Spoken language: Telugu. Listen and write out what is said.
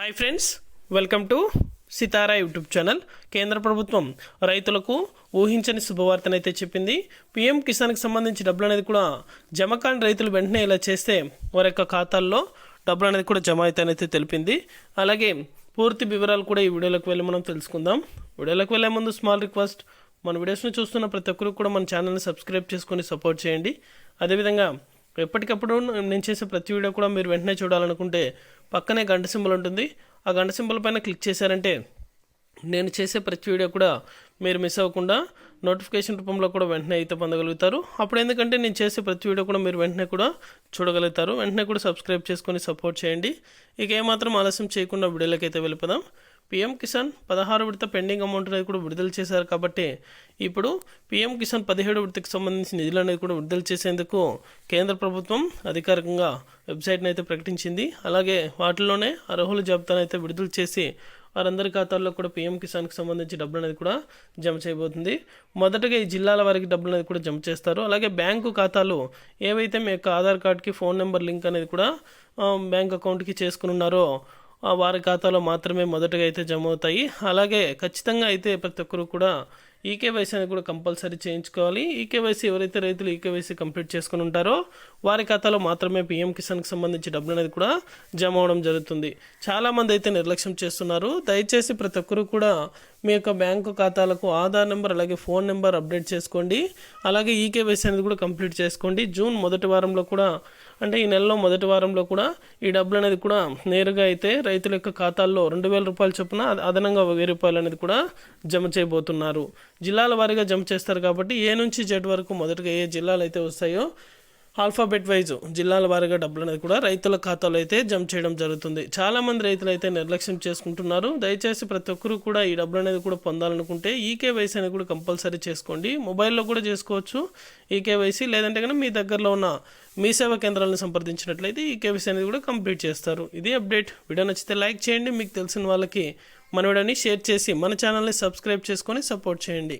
Hi friends welcome to Sitara YouTube channel కేంద్ర ప్రభుత్వం రైతులకు ఊహించని శుభవార్తనైతే చెప్పింది. పిఎం కిసాన్కి సంబంధించి డబ్బులు అనేది కూడా జమ కాని రైతులు వెంటనే ఇలా చేస్తే వారి యొక్క ఖాతాల్లో డబ్బులు అనేది కూడా జమ అవుతానైతే తెలిపింది. అలాగే పూర్తి వివరాలు కూడా ఈ వీడియోలోకి వెళ్ళి మనం తెలుసుకుందాం. వీడియోలోకి వెళ్ళే ముందు స్మాల్ రిక్వెస్ట్ మన వీడియోస్ను చూస్తున్న ప్రతి ఒక్కరు కూడా మన ఛానల్ని సబ్స్క్రైబ్ చేసుకొని సపోర్ట్ చేయండి. అదేవిధంగా ఎప్పటికప్పుడు నేను చేసే ప్రతి వీడియో కూడా మీరు వెంటనే చూడాలనుకుంటే పక్కనే గంట సింబల్ ఉంటుంది. ఆ గంట సింబల్ పైన క్లిక్ చేశారంటే నేను చేసే ప్రతి వీడియో కూడా మీరు మిస్ అవ్వకుండా నోటిఫికేషన్ రూపంలో కూడా వెంటనే అయితే పొందగలుగుతారు. అప్పుడు ఎందుకంటే నేను చేసే ప్రతి వీడియో కూడా మీరు వెంటనే కూడా చూడగలుగుతారు. వెంటనే కూడా సబ్స్క్రైబ్ చేసుకొని సపోర్ట్ చేయండి. ఇక ఏమాత్రం ఆలస్యం చేయకుండా వీడియోలోకి అయితే వెళ్ళిపోదాం. పీఎం కిసాన్ పదహారు విడత పెండింగ్ అమౌంట్ అనేది కూడా విడుదల చేశారు కాబట్టి ఇప్పుడు పీఎం కిసాన్ పదిహేడు విడతకు సంబంధించిన నిధులు అనేది కూడా విడుదల చేసేందుకు కేంద్ర ప్రభుత్వం అధికారికంగా వెబ్సైట్ని అయితే ప్రకటించింది. అలాగే వాటిలోనే అర్హుల జాబితాను అయితే విడుదల చేసి వారందరి ఖాతాల్లో కూడా పీఎం కిసాన్కి సంబంధించి డబ్బులు అనేది కూడా జమ చేయబోతుంది. మొదటగా ఈ జిల్లాల వారికి డబ్బులు అనేది కూడా జమ చేస్తారు. అలాగే బ్యాంకు ఖాతాలు ఏవైతే మీ యొక్క ఆధార్ కార్డ్కి ఫోన్ నెంబర్ లింక్ అనేది కూడా బ్యాంక్ అకౌంట్కి చేసుకుని ఉన్నారో వారి ఖాతాలో మాత్రమే మొదటగా అయితే జమ అవుతాయి అలాగే ఖచ్చితంగా అయితే ప్రతి ఒక్కరు కూడా ఈకేవైసీ అనేది కూడా కంపల్సరీ చేయించుకోవాలి. ఈకేవైసీ ఎవరైతే రైతులు ఈకేవైసీ కంప్లీట్ చేసుకుని ఉంటారో వారి ఖాతాలో మాత్రమే పీఎం కిసాన్కి సంబంధించి డబ్బులు అనేది కూడా జమ అవడం జరుగుతుంది. చాలామంది అయితే నిర్లక్ష్యం చేస్తున్నారు. దయచేసి ప్రతి ఒక్కరు కూడా మీ యొక్క బ్యాంకు ఖాతాలకు ఆధార్ నెంబర్ అలాగే ఫోన్ నెంబర్ అప్డేట్ చేసుకోండి. అలాగే ఈకేవైసీ అనేది కూడా కంప్లీట్ చేసుకోండి. జూన్ మొదటి వారంలో కూడా అంటే ఈ నెలలో మొదటి వారంలో కూడా ఈ డబ్బులు అనేది కూడా నేరుగా అయితే రైతుల యొక్క ఖాతాల్లో రెండు వేల రూపాయల చొప్పున అదనంగా వెయ్యి రూపాయలు అనేది కూడా జమ చేయబోతున్నారు. జిల్లాల వారీగా జమ చేస్తారు కాబట్టి ఏ నుంచి జెడ్ వరకు మొదటగా ఏ జిల్లాలు అయితే వస్తాయో ఆల్ఫాబెట్ వైజ్ జిల్లాల వారీగా డబ్బులు అనేది కూడా రైతుల ఖాతాలో అయితే జమ చేయడం జరుగుతుంది. చాలా మంది రైతులు అయితే నిర్లక్ష్యం చేసుకుంటున్నారు. దయచేసి ప్రతి ఒక్కరూ కూడా ఈ డబ్బులు అనేది కూడా పొందాలనుకుంటే ఈకేవైసీ అనేది కూడా కంపల్సరీ చేసుకోండి. మొబైల్లో కూడా చేసుకోవచ్చు ఈకేవైసీ. లేదంటే కనుక మీ దగ్గరలో ఉన్న మీ సేవా కేంద్రాలను సంప్రదించినట్లయితే ఈకేవైసీ అనేది కూడా కంప్లీట్ చేస్తారు. ఇది అప్డేట్. వీడియో నచ్చితే లైక్ చేయండి. మీకు తెలిసిన వాళ్ళకి మన వీడియోని షేర్ చేసి మన ఛానల్ని సబ్స్క్రైబ్ చేసుకొని సపోర్ట్ చేయండి.